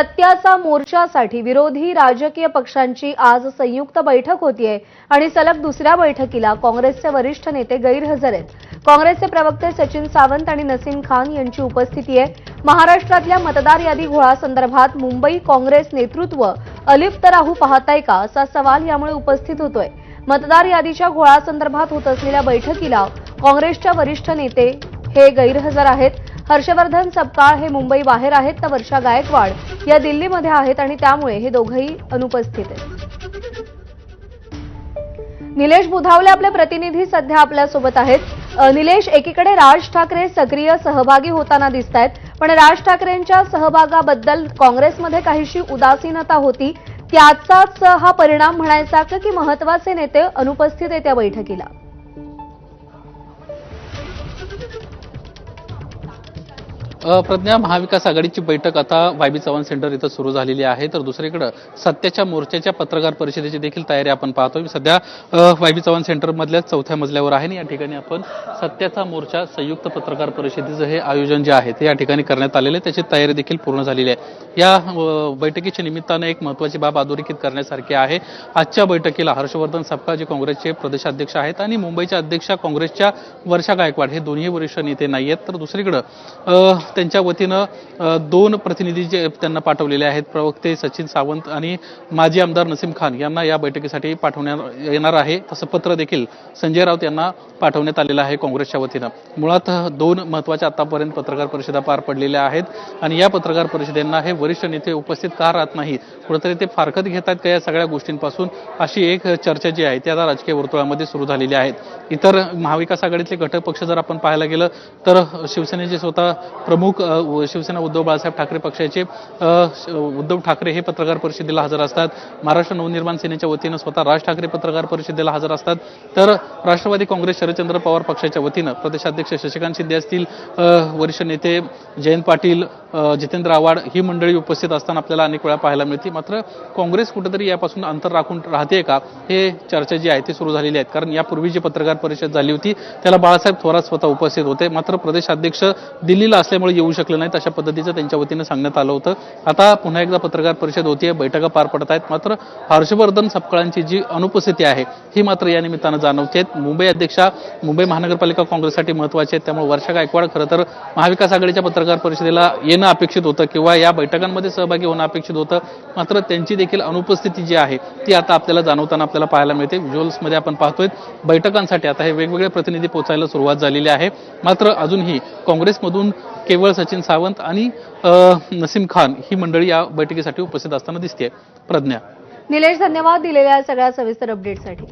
सत्याचा मोर्चासाठी विरोधी राजकीय पक्षांची आज संयुक्त बैठक होतीये आणि सलग दुसऱ्या बैठकीला काँग्रेसचे वरिष्ठ नेते गैरहजर आहेत. काँग्रेसचे प्रवक्ते सचिन सावंत आणि नसीम खान यांची उपस्थिती आहे. महाराष्ट्रातल्या मतदार यादी घोळासंदर्भात मुंबई काँग्रेस नेतृत्व अलिप्त राहू पाहताय का असा सवाल यामुळे उपस्थित होतोय. मतदार यादीच्या घोळासंदर्भात होत असलेल्या बैठकीला काँग्रेसच्या वरिष्ठ नेते हे गैरहजर आहेत. हर्षवर्धन सपकाळ हे मुंबई बाहेर आहेत तर वर्षा गायकवाड या दिल्लीमध्ये आहेत आणि त्यामुळे हे दोघंही अनुपस्थित आहेत. निलेश बुधावले आपले प्रतिनिधी सध्या आपल्यासोबत आहेत. निलेश एकीकडे राज ठाकरे सक्रिय सहभागी होताना दिसत आहेत पण राज ठाकरेंच्या सहभागाबद्दल काँग्रेसमध्ये काहीशी उदासीनता होती. त्याचाच हा परिणाम म्हणायचा की महत्त्वाचे नेते अनुपस्थित आहेत त्या बैठकीला? प्रज्ञा महाविकास आघाडीची बैठक आता वायबी चव्हाण सेंटर इथं सुरू झालेली आहे. तर दुसरीकडे सत्याच्या मोर्चाच्या पत्रकार परिषदेची देखील तयारी आपण पाहतोय. सध्या अ, वायबी चव्हाण सेंटर मधल्या चौथ्या मजल्यावर आहे आणि या ठिकाणी आपण सत्याचा मोर्चा संयुक्त पत्रकार परिषदेचं हे आयोजन जे आहे ते या ठिकाणी करण्यात आलेलं आहे. त्याची तयारी देखील पूर्ण झालेली आहे. या बैठकीच्या निमित्तानं एक महत्वाची बाब अधोरेखित करण्यासारखी आहे. आजच्या बैठकीला हर्षवर्धन सपकाळ जे काँग्रेसचे प्रदेशाध्यक्ष आहेत आणि मुंबईच्या अध्यक्षा काँग्रेसच्या वर्षा गायकवाड हे दोन्ही वरिष्ठ नेते नाही आहेत तर दुसरीकडं त्यांच्या वतीनं दोन प्रतिनिधी जे त्यांना पाठवलेले आहेत प्रवक्ते सचिन सावंत आणि माजी आमदार नसीम खान यांना या बैठकीसाठी पाठवण्यात येणार आहे. तसं पत्र देखील संजय राऊत यांना पाठवण्यात आलेलं आहे काँग्रेसच्या वतीनं. मुळात दोन महत्त्वाच्या आतापर्यंत पत्रकार परिषदा पार पडलेल्या आहेत आणि या पत्रकार परिषदेंना हे वरिष्ठ नेते उपस्थित का राहत नाही कुठेतरी ते फारकत घेत आहेत का या सगळ्या गोष्टींपासून? अशी एक चर्चा जी आहे ती आता राजकीय वर्तुळामध्ये सुरू झालेली आहेत इतर महाविकास आघाडीतले घटक पक्ष जर आपण पाहायला गेलं तर शिवसेनेचे स्वतः प्रमुख प्रमुख शिवसेना उद्धव बाळासाहेब ठाकरे पक्षाचे उद्धव ठाकरे हे पत्रकार परिषदेला हजर असतात. महाराष्ट्र नवनिर्माण सेनेच्या वतीनं स्वतः राज ठाकरे पत्रकार परिषदेला हजर असतात. तर राष्ट्रवादी काँग्रेस शरदचंद्र पवार पक्षाच्या वतीनं प्रदेशाध्यक्ष शशिकांत शिंदे असतील वरिष्ठ नेते जयंत पाटील जितेंद्र आव्हाड ही मंडळी उपस्थित असताना आपल्याला अनेक वेळा पाहायला मिळते मात्र काँग्रेस कुठेतरी यापासून अंतर राखून राहते का? हे चर्चा जी आहे ती सुरू झालेली आहेत. कारण यापूर्वी जी पत्रकार परिषद झाली होती त्याला बाळासाहेब थोरात स्वतः उपस्थित होते. मात्र प्रदेशाध्यक्ष दिल्लीला असल्यामुळे येऊ शकले नाहीत अशा पद्धतीचं त्यांच्या वतीनं सांगण्यात आलं होतं. आता पुन्हा एकदा पत्रकार परिषद होतीये. बैठका पार पडत आहेत. मात्र हर्षवर्धन सपकाळांची जी अनुपस्थिती आहे ही मात्र या निमित्तानं जाणवते मुंबई अध्यक्षा मुंबई महानगरपालिका काँग्रेससाठी महत्त्वाचे आहेत. त्यामुळे वर्षा गायकवाड खरं तर महाविकास आघाडीच्या पत्रकार परिषदेला येणं अपेक्षित होतं किंवा या बैठकांमध्ये सहभागी होणं अपेक्षित होतं. मात्र त्यांची देखील अनुपस्थिती जी आहे ती आता आपल्याला जाणवताना आपल्याला पाहायला मिळते. व्हिज्युअल्समध्ये आपण पाहतोय बैठकांसाठी आता हे वेगवेगळे प्रतिनिधी पोहोचायला सुरुवात झालेली आहे. मात्र अजूनही काँग्रेसमधून केवळ सचिन सावंत आणि नसीम खान ही मंडळी या बैठकीसाठी उपस्थित असताना दिसते प्रज्ञा. निलेश धन्यवाद दिलेल्या सगळ्या सविस्तर अपडेटसाठी